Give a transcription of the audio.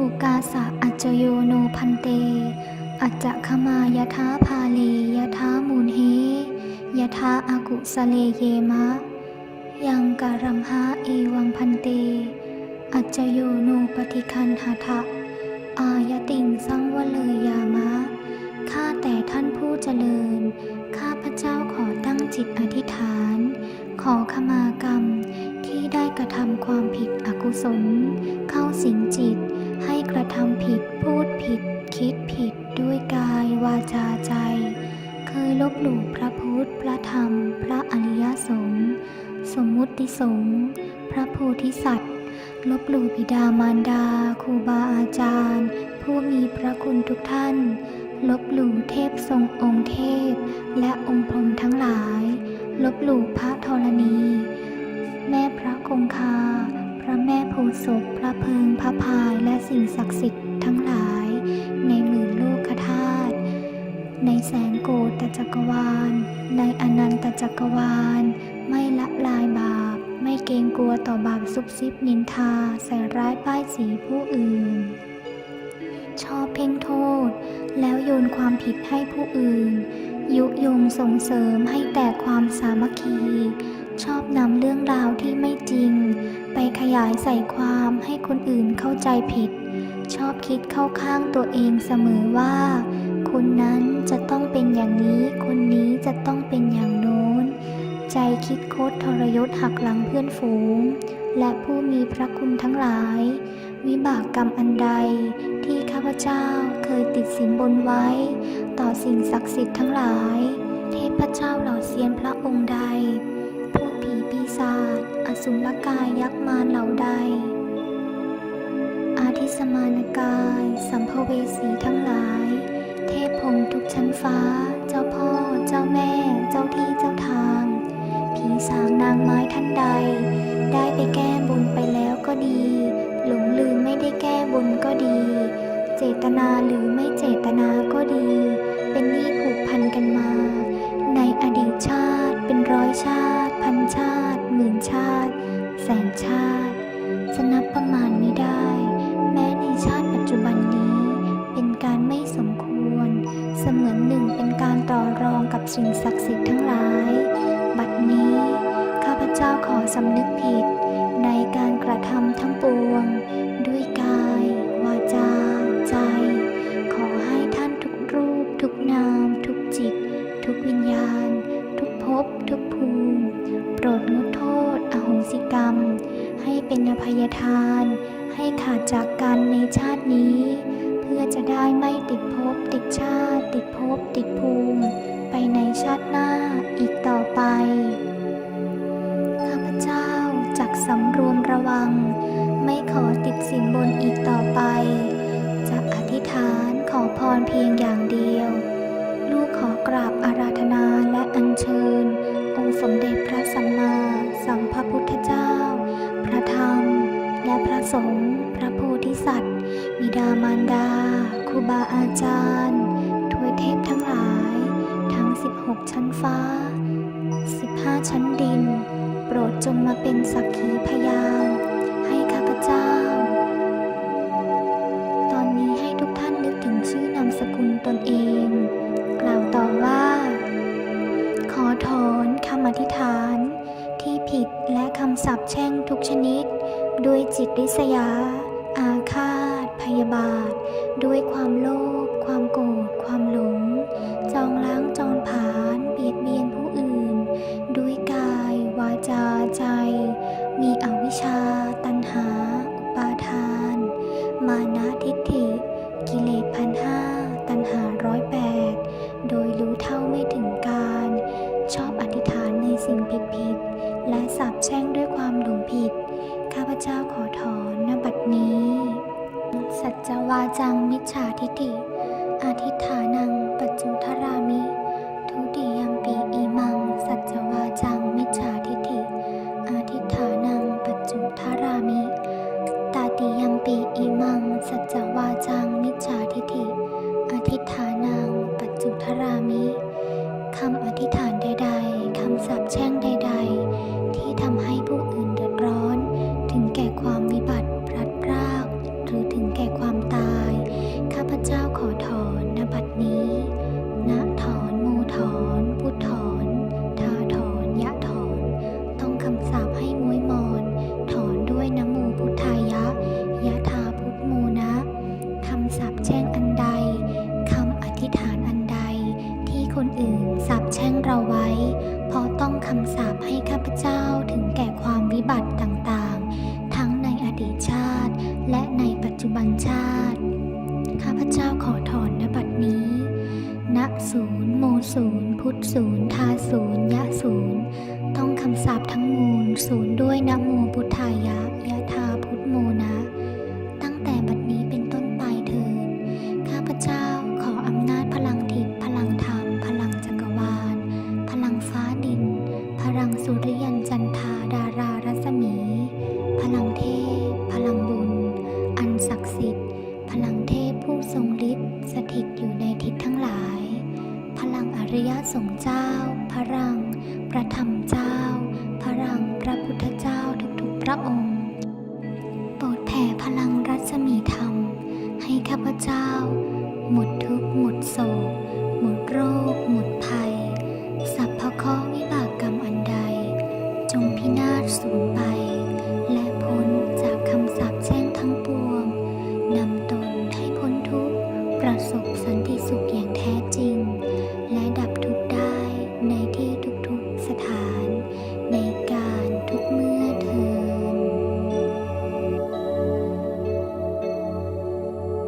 อุกาสะอัจโยโนพันเต อัจจะขมายะทาพาเลยะทามูลเฮยะทาอากุสเลเยมะ ยังการัมหาเอวังพันเต อัจโยโนปฏิคันหาทะอายติงสังวะเลยยามะ ข้าแต่ท่านผู้เจริญ ข้าพระเจ้าขอตั้งจิตอธิษฐาน ขอขมากรรมที่ได้กระทำความผิดอกุศล เข้าสิงจิต กระทำผิดพูดผิด คิดผิดด้วยกายวาจาใจ เคยลบหลู่พระพุทธพระธรรม พระอริยสงฆ์สมมุติสงฆ์พระโพธิสัตว์ ลบหลู่บิดามารดาครูบาอาจารย์ ผู้มีพระคุณทุกท่าน ลบหลู่เทพทรงองค์เทพ และองค์พรหมทั้งหลาย ลบหลู่พระธรณี แม่พระคงคา พระแม่โพศพพระเพิงพระพายและสิ่งศักดิ์สิทธิ์ทั้งหลาย ในหมื่นโลกธาตุในแสนโกฏจักรวาล ในอนันตจักรวาล ไม่ละลายบาป ไม่เกรงกลัวต่อบาปซุบซิบนินทาใส่ร้ายป้ายสีผู้อื่น ชอบเพ่งโทษ แล้วโยนความผิดให้ผู้อื่น ยุยงส่งเสริมให้แต่ความสามัคคี ชอบนำเรื่องราวที่ไม่จริง ไปขยายใส่ความให้คนอื่นเข้าใจผิด ชอบคิดเข้าข้างตัวเองเสมอว่า คนนั้นจะต้องเป็นอย่างนี้ คนนี้จะต้องเป็นอย่างโน้น ใจคิดโคตรทรยศหักหลังเพื่อนฝูง และผู้มีพระคุณทั้งหลาย วิบากกรรมอันใดที่ข้าพเจ้าเคยติดสินบนไว้ ต่อสิ่งศักดิ์สิทธิ์ทั้งหลาย เทพเจ้าเหล่าเซียนพระองค์ใดพวกผีปีศาจอสุรกาย ยักษ์มารเหล่าใด อาทิสมานกาย สัมภเวสีทั้งหลาย เทพพรมทุกชั้นฟ้า เจ้าพ่อ เจ้าแม่ เจ้าที่เจ้าทาง ผีสางนางไม้ท่านใด ได้ไปแก้บนไปแล้วก็ดี หลงลืมไม่ได้แก้บนก็ดี เจตนาหรือไม่เจตนาก็ดี เป็นหนี้ผูกพันกันมา ในอดีตชาติเป็นร้อยชาติ พันชาติ หมื่นชาติ แสนชาติ จะนับประมาณไม่ได้ แม้ในชาติปัจจุบันนี้ เป็นการไม่สมควร เสมือนหนึ่งเป็นการต่อรองกับสิ่งศักดิ์สิทธิ์ทั้งหลาย บัดนี้ ข้าพเจ้าขอสำนึกผิด ในการกระทำทั้งปวง ให้เป็นอภัยทาน ให้ขาดจากกันในชาตินี้ เพื่อจะได้ไม่ติดภพติดชาติ ติดภพติดภูมิ ไปในชาติหน้าอีกต่อไป ข้าพเจ้าจักสำรวมระวัง ไม่ขอติดสินบนอีกต่อไปจะอธิษฐานขอพรเพียงอย่างเดียว ลูกขอกราบอาราธนาและอัญเชิญามารดาครูบาอาจารย์ทวยเทพทั้งหลาย ทั้ง 16 ชั้นฟ้า 15 ชั้นดิน โปรดจงมาเป็นสักขีพยาน ให้ข้าพเจ้า ตอนนี้ให้ทุกท่านนึกถึงชื่อนามสกุลตนเอง กล่าวต่อว่า ขอถอนคำอธิษฐาน ที่ผิดและคำสาปแช่งทุกชนิด ด้วยจิตริษยา อาฆาตพยาบาท เจ้าขอถอนนบัดนี้ สัจวาจังมิจฉาทิฏฐิอธิฐานังปัจจุทรามิ ทุติยมปีอิมัง สัจวาจังมิจฉาทิฏฐิอธิฐานังปัจจุทรามิตาติยมปีอิมัง สัจวาจังมิจฉาทิฏฐิอธิฐานังปัจจุทรามิคำอธิษฐานใดๆคำสาปแช่งใด จุบันชาติ ข้าพเจ้าขอถอนนบัดนี้ ณศูนย์โมศูนย์พุทธศูนย์ทาศูนย์ยะศูนย์ต้องคำสาปทั้งมูลศูนย์ด้วยนโมพุท ธรรมเจ้าพลังพระพุทธเจ้าทุกๆพระองค์ โปรดแผ่พลังรัศมีธรรม ให้ข้าพเจ้า หมด